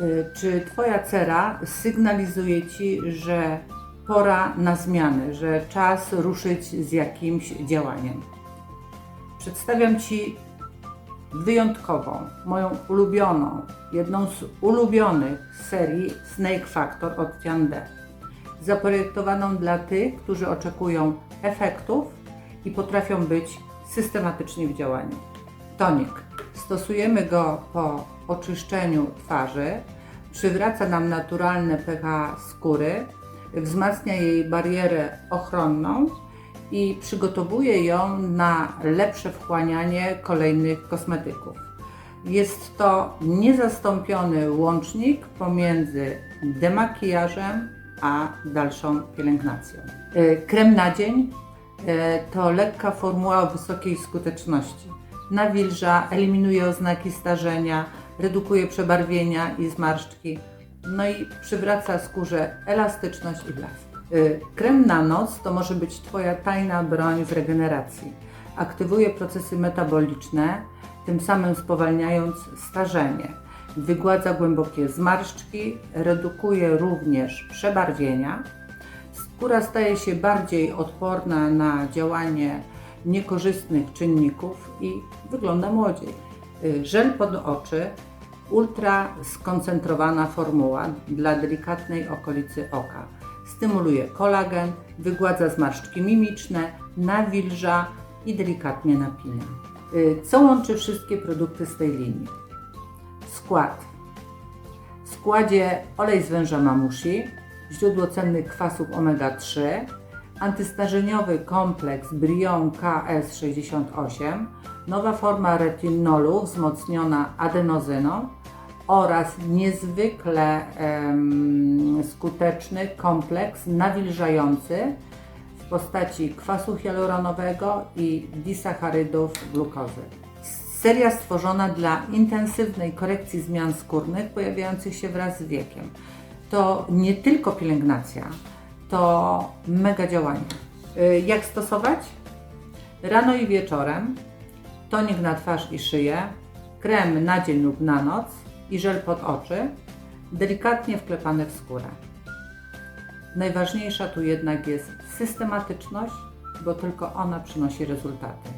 Y, Czy Twoja cera sygnalizuje Ci, że pora na zmiany, że czas ruszyć z jakimś działaniem? Przedstawiam Ci wyjątkową, moją ulubioną, jedną z ulubionych serii Snake Factor od Tian D. Zaprojektowaną dla tych, którzy oczekują efektów i potrafią być systematyczni w działaniu. Tonik. Stosujemy go po oczyszczeniu twarzy, przywraca nam naturalne pH skóry, wzmacnia jej barierę ochronną i przygotowuje ją na lepsze wchłanianie kolejnych kosmetyków. Jest to niezastąpiony łącznik pomiędzy demakijażem a dalszą pielęgnacją. E, Krem na dzień e, to lekka formuła wysokiej skuteczności. Nawilża, eliminuje oznaki starzenia, redukuje przebarwienia i zmarszczki, no i przywraca skórze elastyczność i blask. Y, Krem na noc to może być Twoja tajna broń w regeneracji. Aktywuje procesy metaboliczne, tym samym spowalniając starzenie. Wygładza głębokie zmarszczki, redukuje również przebarwienia. Skóra staje się bardziej odporna na działanie niekorzystnych czynników i wygląda młodziej. Y, Żel pod oczy ultra skoncentrowana formuła dla delikatnej okolicy oka. Stymuluje kolagen, wygładza zmarszczki mimiczne, nawilża i delikatnie napina. Y, Co łączy wszystkie produkty z tej linii? Skład. W składzie olej z węża mamusi, źródło cennych kwasów omega-3, antystarzeniowy kompleks Brion KS68, nowa forma retinolu wzmocniona adenozyną oraz niezwykle skuteczny kompleks nawilżający w postaci kwasu hialuronowego i disacharydów glukozy. Seria stworzona dla intensywnej korekcji zmian skórnych pojawiających się wraz z wiekiem. To nie tylko pielęgnacja, to mega działanie. Y, Jak stosować? Rano i wieczorem, tonik na twarz i szyję, krem na dzień lub na noc i żel pod oczy, delikatnie wklepany w skórę. Najważniejsza tu jednak jest systematyczność, bo tylko ona przynosi rezultaty.